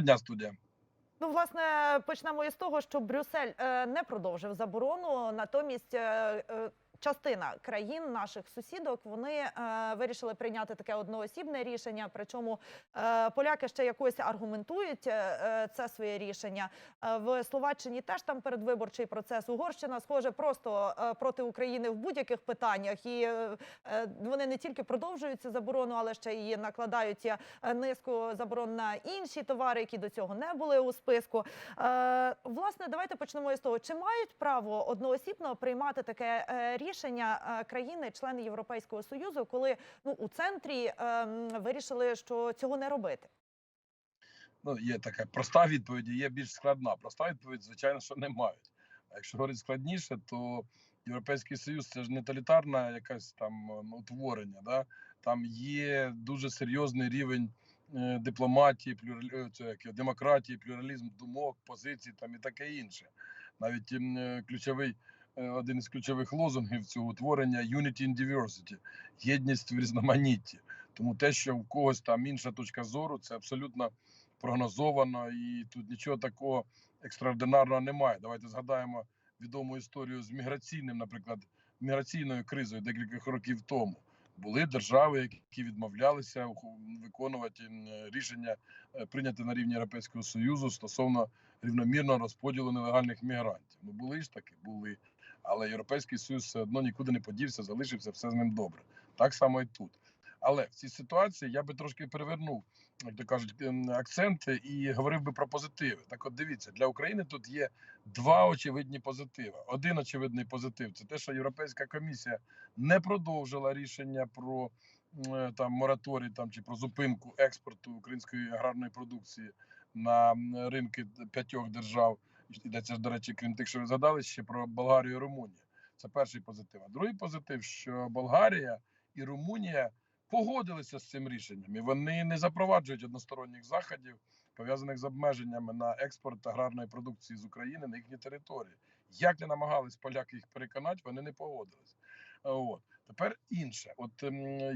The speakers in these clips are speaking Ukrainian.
дня, студія. Ну, власне, почнемо із того, що Брюссель е, не продовжив заборону. Натомість е, е, частина країн наших сусідок вони е, вирішили прийняти таке одноосібне рішення. Причому е, поляки ще якось аргументують е, е, це своє рішення. Е, в Словаччині теж там передвиборчий процес. Угорщина, схоже, просто е, проти України в будь-яких питаннях. І е, е, вони не тільки продовжують цю заборону, але ще і накладають е, низку заборон на інші товари, які до цього не були у списку. Е, власне, давайте почнемо із того, чи мають право одноосібно приймати таке е, рішення е, країни-члени Європейського союзу, коли ну у центрі е, вирішили, що цього не робити. Ну, є така проста відповідь, є більш складна. Проста відповідь, звичайно, що не мають. А якщо говорити складніше, то Європейський Союз це ж не тоталітарна якась там ем, утворення. Да? Там є дуже серйозний рівень е, дипломатії, плюралі... е, демократії, плюралізм думок, позицій там і таке інше. Навіть ем, ключовий. Е, Один із ключових лозунгів цього утворення Unity in Diversity – єдність в різноманітті. Тому те, що в когось там інша точка зору, це абсолютно прогнозовано, і тут нічого такого екстраординарного немає. Давайте згадаємо відому історію з міграційним, наприклад, міграційною кризою декілька років тому. Були держави, які відмовлялися виконувати рішення е, прийняті на рівні Європейського Союзу стосовно рівномірного розподілу нелегальних мігрантів. Ну були ж таки, були. Але Європейський Союз все одно нікуди не подівся, залишився все з ним добре. Так само і тут. Але в цій ситуації я би трошки перевернув, як то кажуть, ем, акценти і говорив би про позитиви. Так, от дивіться, для України тут є два очевидні позитиви. Один очевидний позитив це те, що Європейська комісія не продовжила рішення про е, там мораторій там чи про зупинку експорту української аграрної продукції на ринки п'ятьох держав. Йдеться до речі, крім тих, що ви згадали, ще про Болгарію і Румунію. Це перший позитив. А другий позитив, що Болгарія і Румунія погодилися з цим рішенням, і вони не запроваджують односторонніх заходів, пов'язаних з обмеженнями на експорт аграрної продукції з України на їхні території. Як не намагались поляки їх переконати, вони не погодились. От тепер інше. От ем,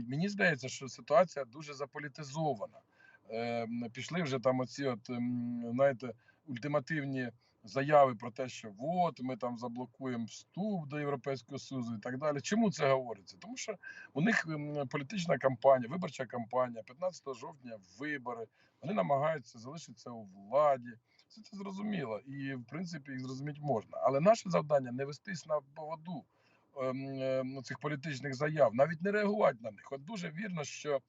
мені здається, що ситуація дуже заполітизована. Ем, пішли вже там оці, от ем, знаєте, ультимативні заяви про те, що от ми там заблокуємо вступ до Європейського Союзу і так далі. Чому це говориться? Тому що у них ем, політична кампанія, виборча кампанія, 15 жовтня вибори. Вони намагаються залишитися у владі. Все це зрозуміло, і в принципі їх зрозуміти можна. Але наше завдання не вестись на поводу ем, ем, цих політичних заяв, навіть не реагувати на них. От дуже вірно, що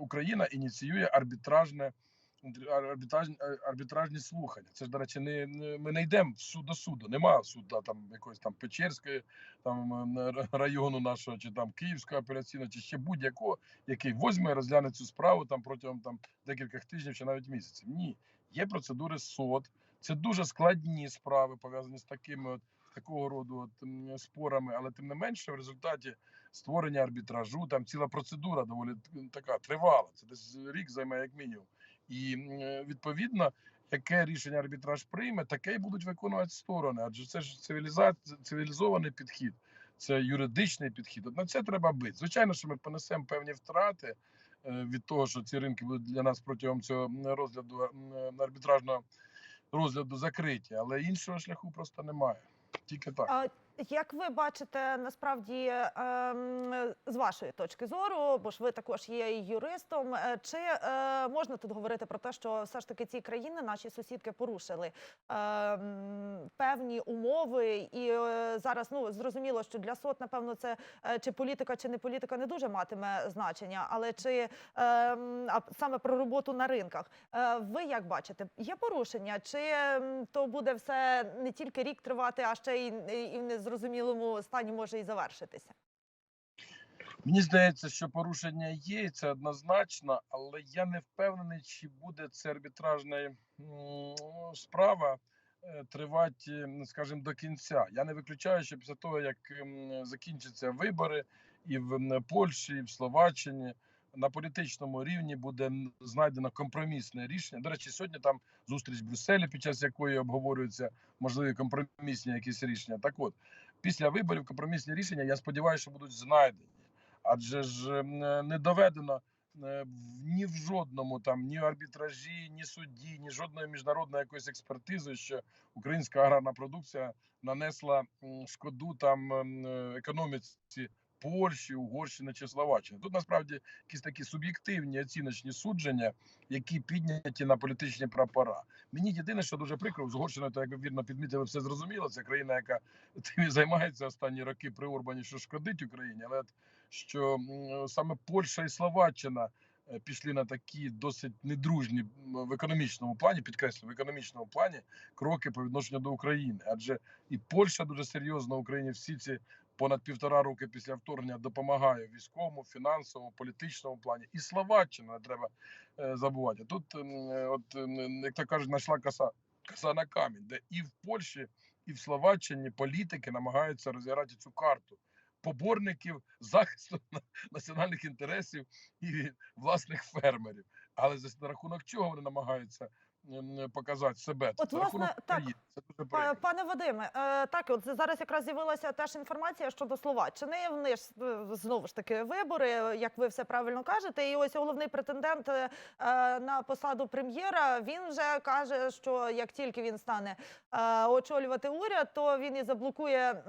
Україна ініціює арбітражне арбітражні, арбітражні слухання. Це ж, до речі, не, ми не йдемо суд до суду. Немає суду там якоїсь там Печерської там району нашого, чи там Київського апеляційного, чи ще будь-якого, який возьме і розгляне цю справу там протягом там декількох тижнів чи навіть місяців. Ні, є процедури СОД. Це дуже складні справи, пов'язані з такими от такого роду от, спорами, але тим не менше, в результаті створення арбітражу, там ціла процедура доволі така тривала. Це десь рік займе як мінімум. І відповідно, яке рішення арбітраж прийме, таке й будуть виконувати сторони. Адже це ж цивілізація, цивілізований підхід, це юридичний підхід. На це треба бити. Звичайно, що ми понесемо певні втрати е, від того, що ці ринки будуть для нас протягом цього розгляду арбітражного розгляду закриті, але іншого шляху просто немає. Тільки так. Як ви бачите, насправді ем, з вашої точки зору, бо ж ви також є юристом, е, чи е, можна тут говорити про те, що все ж таки ці країни, наші сусідки, порушили ем, певні умови, і е, зараз ну зрозуміло, що для СОТ, напевно, це е, чи політика, чи не політика не дуже матиме значення, але чи ем, а саме про роботу на ринках, Е, ви як бачите, є порушення, чи то буде все не тільки рік тривати, а ще й, і в незрозумілому стані може і завершитися? Мені здається, що порушення є, і це однозначно, але я не впевнений, чи буде це арбітражна справа тривати, м, скажімо, до кінця. Я не виключаю, що після того, як закінчаться вибори і в Польщі, і в Словаччині. На політичному рівні буде знайдено компромісне рішення. До речі, сьогодні там зустріч в Брюсселі, під час якої обговорюються можливі компромісні якісь рішення. Так от, після виборів компромісні рішення, я сподіваюся, що будуть знайдені адже ж не доведено е, ні в жодному там ні арбітражі, ні судді, ні жодної міжнародної якоїсь експертизи, що українська аграрна продукція нанесла шкоду там ем, е, економіці Польщі, Угорщини чи Словаччини. Тут насправді якісь такі суб'єктивні оціночні судження, які підняті на політичні прапора. Мені єдине, що дуже прикро, з Угорщиною, то як вірно підмітили, все зрозуміло. Це країна, яка тим і займається останні роки при Орбані, що шкодить Україні, але що саме Польща і Словаччина е, пішли на такі досить недружні в економічному плані, підкреслю, в економічному плані кроки по відношенню до України. Адже і Польща дуже серйозно Україні всі ці понад півтора роки після вторгнення допомагає військовому, фінансовому, політичному плані. І Словаччина не треба е, забувати. Тут, е, от як то кажуть, знайшла коса, коса на камінь, де і в Польщі, і в Словаччині політики намагаються розіграти цю карту поборників захисту на- національних інтересів і власних фермерів. Але за рахунок чого вони намагаються показати себе? От, власне, так, Це дуже Па- Пане Вадиме, е, так от зараз якраз з'явилася теж інформація щодо Словаччини. Вони ж е, знову ж таки вибори, як ви все правильно кажете. І ось головний претендент е, на посаду прем'єра. Він вже каже, що як тільки він стане очолювати уряд, то він і заблокує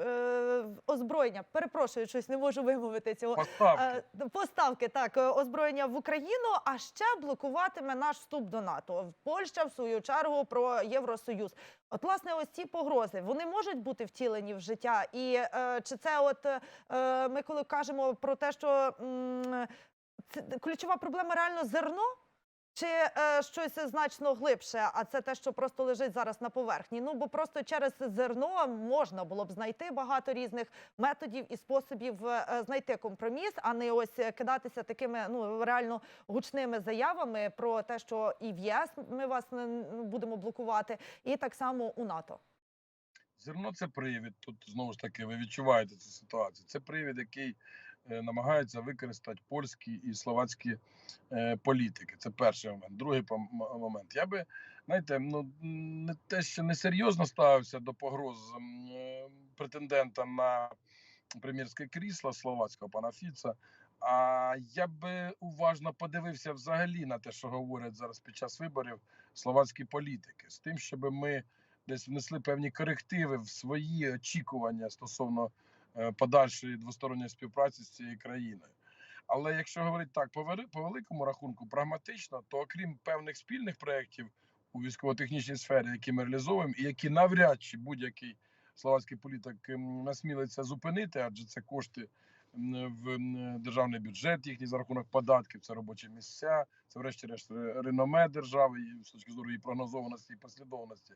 е, озброєння. Перепрошую, щось не можу вимовити цього. Поставки. Е, Поставки так е, озброєння в Україну, а ще блокуватиме наш вступ до НАТО. Польща, в свою чергу, про Євросоюз. От, власне, ось ці погрози вони можуть бути втілені в життя. І е, чи це, от е, ми коли кажемо про те, що м, це ключова проблема реально зерно? Чи е, щось значно глибше, а це те, що просто лежить зараз на поверхні? Ну бо просто через зерно можна було б знайти багато різних методів і способів е, знайти компроміс, а не ось е, кидатися такими ну реально гучними заявами про те, що і в ЄС ми вас не не будемо блокувати, і так само у НАТО. Зерно це привід. Тут знову ж таки ви відчуваєте цю ситуацію. Це привід, який е, намагаються використати польські і словацькі е, політики. Це перший момент. Другий момент. Я би знаєте, ну не те, що не серйозно ставився до погроз е, претендента на прем'єрське крісло словацького пана Фіца. А я би уважно подивився взагалі на те, що говорять зараз під час виборів словацькі політики, з тим, щоб ми десь внесли певні корективи в свої очікування стосовно е, подальшої двосторонньої співпраці з цією країною. Але якщо говорити так, по, вели- великому рахунку, прагматично, то окрім певних спільних проєктів у військово-технічній сфері, які ми реалізовуємо, і які навряд чи будь-який словацький політик насмілиться зупинити, адже це кошти в державний бюджет, їхній за рахунок податків, це робочі місця, це врешті-решт реноме держави і з точки зору її прогнозованості і послідовності.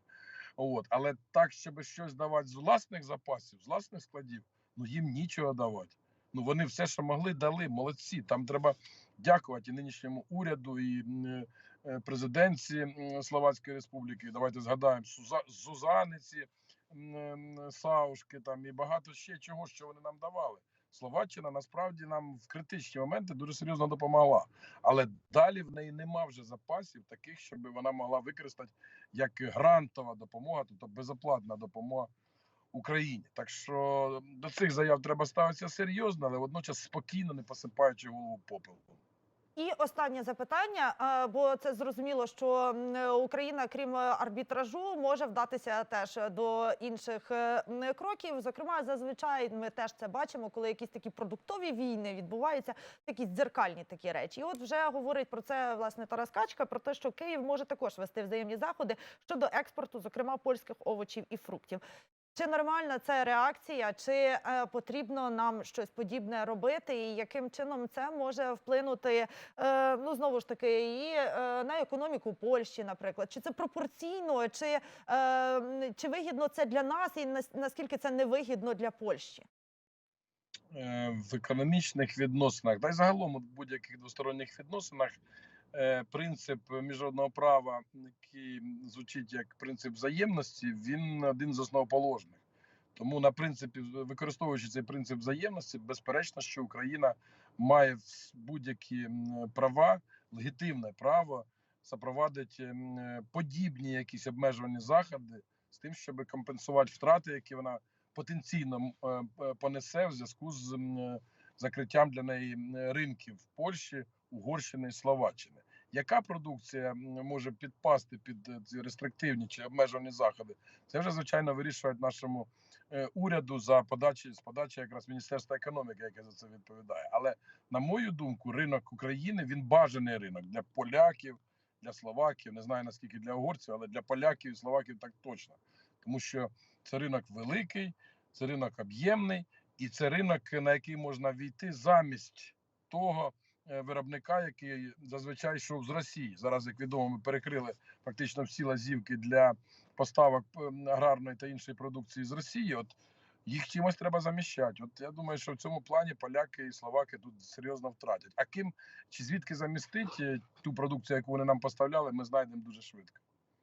От, але так, щоб щось давати з власних запасів, з власних складів, ну їм нічого давати. Ну вони все, що могли, дали. Молодці. Там треба дякувати і нинішньому уряду і м, е, президентці Словацької Республіки. Давайте згадаємо Зузаниці, Саушки там і багато ще чого, що вони нам давали. Словаччина насправді нам в критичні моменти дуже серйозно допомогла, але далі в неї нема вже запасів таких, щоб вона могла використати як грантова допомога, тобто безоплатна допомога Україні. Так що до цих заяв треба ставитися серйозно, але водночас спокійно, не посипаючи голову попелом. І останнє запитання, бо це зрозуміло, що Україна, крім е, арбітражу, може вдатися теж до інших е, кроків. Зокрема, зазвичай ми теж це бачимо, коли якісь такі продуктові війни відбуваються, якісь дзеркальні такі речі. І от вже говорить про це власне Тарас Качка, про те, що Київ може також вести взаємні заходи щодо експорту, зокрема польських овочів і фруктів. Чи нормальна це реакція, чи е, потрібно нам щось подібне робити, і яким чином це може вплинути е, ну знову ж таки і е, на економіку Польщі, наприклад, чи це пропорційно, чи, е, чи вигідно це для нас, і наскільки це невигідно для Польщі? Е, в економічних відносинах, та й загалом у будь-яких двосторонніх відносинах принцип міжнародного права, який звучить як принцип взаємності, він один з основоположних. Тому на принципі, використовуючи цей принцип взаємності, безперечно, що Україна має будь-які права, легітимне право запровадити е, подібні якісь обмежувальні заходи з тим, щоб компенсувати втрати, які вона потенційно е, понесе в зв'язку з е, закриттям для неї ринків в Польщі, Угорщини і Словаччини. Яка продукція може підпасти під е, ці рестриктивні чи обмежувані заходи? Це вже звичайно вирішують нашому е, уряду за подачі з подачі якраз Міністерства економіки, яке за це відповідає. Але на мою думку, ринок України він бажаний ринок для поляків, для словаків. Не знаю наскільки для угорців, але для поляків і словаків так точно, тому що це ринок великий, це ринок об'ємний, і це ринок, на який можна війти замість того виробника, який зазвичай йшов з Росії. Зараз, як відомо, ми перекрили фактично всі лазівки для поставок ем, аграрної та іншої продукції з Росії. От їх чимось треба заміщати. От я думаю, що в цьому плані поляки і словаки тут серйозно втратять. А ким чи звідки замістити е, ту продукцію, яку вони нам поставляли, ми знайдемо дуже швидко.